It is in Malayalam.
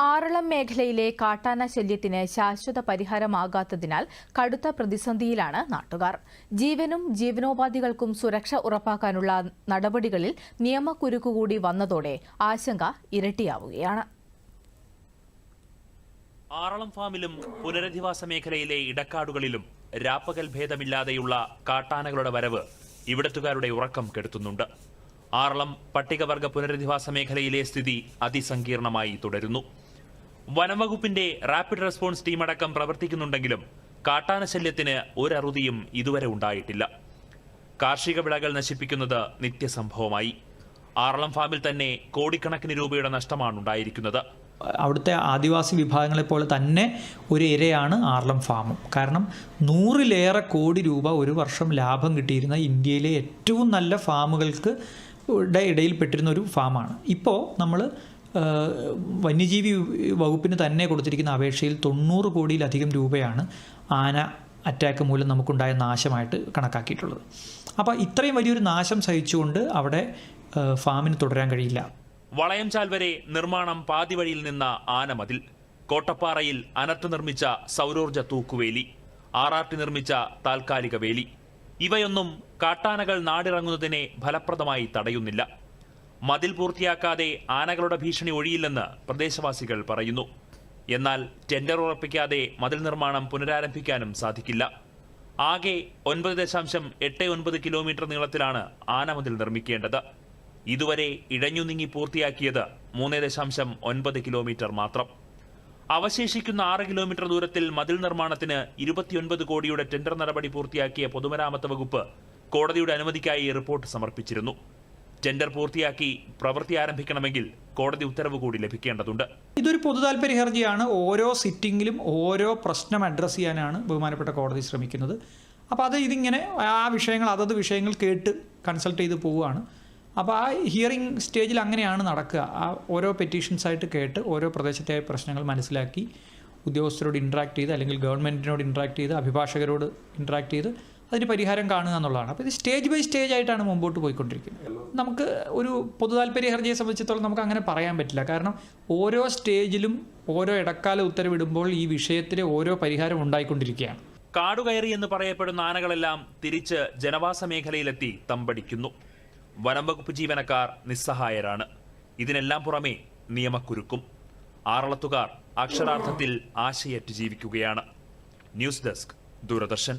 ആറളം മേഖലയിലെ കാട്ടാന ശല്യത്തിന് ശാശ്വത പരിഹാരമാകാത്തതിനാൽ കടുത്ത പ്രതിസന്ധിയിലാണ് നാട്ടുകാർ. ജീവനും ജീവനോപാധികൾക്കും സുരക്ഷ ഉറപ്പാക്കാനുള്ള നടപടികളിൽ നിയമക്കുരുക്ക് കൂടി വന്നതോടെ ആശങ്ക ഇരട്ടിയാവുകയാണ്. ആറളം ഫാമിലും പുനരധിവാസ മേഖലയിലെ ഇടക്കാടുകളിലും രാപ്പകൽ ഭേദമില്ലാതെയുള്ള കാട്ടാനകളുടെ വരവ് ഇവിടത്തുകാരുടെ ഉറക്കം കെടുത്തുന്നുണ്ട്. ആറളം പട്ടികവർഗ പുനരധിവാസ മേഖലയിലെ സ്ഥിതി അതിസങ്കീർണമായി തുടരുന്നു. വനംവകുപ്പിന്റെ റാപ്പിഡ് റെസ്പോൺസ് ടീമടക്കം പ്രവർത്തിക്കുന്നുണ്ടെങ്കിലും കാട്ടാന ശല്യത്തിന് ഒരറുതിയും ഇതുവരെ ഉണ്ടായിട്ടില്ല. കാർഷിക വിളകൾ നശിപ്പിക്കുന്നത് നിത്യസംഭവമായി. ആറളം ഫാമിൽ തന്നെ കോടിക്കണക്കിന് രൂപയുടെ നഷ്ടമാണ് ഉണ്ടായിരിക്കുന്നത്. അവിടുത്തെ ആദിവാസി വിഭാഗങ്ങളെ പോലെ തന്നെ ഒരു ഇരയാണ് ആർലം ഫാമും. കാരണം നൂറിലേറെ കോടി രൂപ ഒരു വർഷം ലാഭം കിട്ടിയിരുന്ന ഇന്ത്യയിലെ ഏറ്റവും നല്ല ഫാമുകൾക്ക് ഇടയിൽപ്പെട്ടിരുന്ന ഇടയിൽ പെട്ടിരുന്ന ഒരു ഫാമാണ്. ഇപ്പോൾ നമ്മൾ വന്യജീവി വകുപ്പിന് തന്നെ കൊടുത്തിരിക്കുന്ന അപേക്ഷയിൽ തൊണ്ണൂറ് കോടിയിലധികം രൂപയാണ് ആന അറ്റാക്ക് മൂലം നമുക്കുണ്ടായ നാശമായിട്ട് കണക്കാക്കിയിട്ടുള്ളത്. അപ്പോൾ ഇത്രയും വലിയൊരു നാശം സഹിച്ചുകൊണ്ട് അവിടെ ഫാമിന് തുടരാൻ കഴിയില്ല. വളയംചാൽ വരെ നിർമ്മാണം പാതിവഴിയിൽ നിന്ന ആനമതിൽ കോട്ടപ്പാറയിൽ അനത്ത് നിർമ്മിച്ച സൗരോർജ തൂക്കുവേലി ആർ നിർമ്മിച്ച താൽക്കാലിക വേലി. ഇവയൊന്നും കാട്ടാനകൾ നാടിറങ്ങുന്നതിനെ ഫലപ്രദമായി തടയുന്നില്ല. മതിൽ പൂർത്തിയാക്കാതെ ആനകളുടെ ഭീഷണി ഒഴിയില്ലെന്ന് പ്രദേശവാസികൾ പറയുന്നു. എന്നാൽ ടെൻഡർ ഉറപ്പിക്കാതെ മതിൽ നിർമ്മാണം പുനരാരംഭിക്കാനും സാധിക്കില്ല. ആകെ ഒൻപത് ദശാംശം എട്ട് ഒൻപത് കിലോമീറ്റർ നീളത്തിലാണ് ആനമതിൽ നിർമ്മിക്കേണ്ടത്. ഇതുവരെ ഇഴഞ്ഞു നീങ്ങി പൂർത്തിയാക്കിയത് മൂന്ന് ദശാംശം ഒൻപത് കിലോമീറ്റർ മാത്രം. അവശേഷിക്കുന്ന ആറ് കിലോമീറ്റർ ദൂരത്തിൽ മതിൽ നിർമ്മാണത്തിന് ഇരുപത്തിയൊൻപത് കോടിയുടെ ടെൻഡർ നടപടി പൂർത്തിയാക്കിയ പൊതുമരാമത്ത് വകുപ്പ് കോടതിയുടെ അനുമതിക്കായി റിപ്പോർട്ട് സമർപ്പിച്ചിരുന്നു. ടെൻഡർ പൂർത്തിയാക്കി പ്രവൃത്തി ആരംഭിക്കണമെങ്കിൽ കോടതി ഉത്തരവ് കൂടി ലഭിക്കേണ്ടതുണ്ട്. ഇതൊരു പൊതുതാൽപര്യ ഹർജിയാണ്. ഓരോ സിറ്റിങ്ങിലും ഓരോ പ്രശ്നം അഡ്രസ്സ് ചെയ്യാനാണ് ബഹുമാനപ്പെട്ട കോടതി ശ്രമിക്കുന്നത്. അപ്പോൾ അത് ഇതിങ്ങനെ ആ വിഷയങ്ങൾ അതത് വിഷയങ്ങൾ കേട്ട് കൺസൾട്ട് ചെയ്ത് പോവുകയാണ്. അപ്പോൾ ആ ഹിയറിംഗ് സ്റ്റേജിൽ അങ്ങനെയാണ് നടക്കുക. ആ ഓരോ പെറ്റീഷൻസ് ആയിട്ട് കേട്ട് ഓരോ പ്രദേശത്തെ പ്രശ്നങ്ങൾ മനസ്സിലാക്കി ഉദ്യോഗസ്ഥരോട് ഇൻട്രാക്ട് ചെയ്ത് അല്ലെങ്കിൽ ഗവൺമെന്റിനോട് ഇൻട്രാക്ട് ചെയ്ത് അഭിഭാഷകരോട് ഇൻട്രാക്ട് ചെയ്ത് അതിന് പരിഹാരം കാണുക എന്നുള്ളതാണ്. അപ്പോൾ ഇത് സ്റ്റേജ് ബൈ സ്റ്റേജ് ആയിട്ടാണ് മുമ്പോട്ട് പോയിക്കൊണ്ടിരിക്കുന്നത്. നമുക്ക് ഒരു പൊതുതാൽപര്യ ഹർജിയെ സംബന്ധിച്ചിടത്തോളം നമുക്ക് അങ്ങനെ പറയാൻ പറ്റില്ല. കാരണം ഓരോ സ്റ്റേജിലും ഓരോ ഇടക്കാല ഉത്തരവിടുമ്പോൾ ഈ വിഷയത്തിലെ ഓരോ പരിഹാരം ഉണ്ടായിക്കൊണ്ടിരിക്കുകയാണ്. കാടുകയറി എന്ന് പറയപ്പെടുന്ന ആനകളെല്ലാം തിരിച്ച് ജനവാസ മേഖലയിലെത്തി തമ്പടിക്കുന്നു. വനംവകുപ്പ് ജീവനക്കാർ നിസ്സഹായരാണ്. ഇതിനെല്ലാം പുറമെ നിയമക്കുരുക്കും. ആറളത്തുകാർ അക്ഷരാർത്ഥത്തിൽ ആശയറ്റ് ജീവിക്കുകയാണ്. News desk Doordarshan.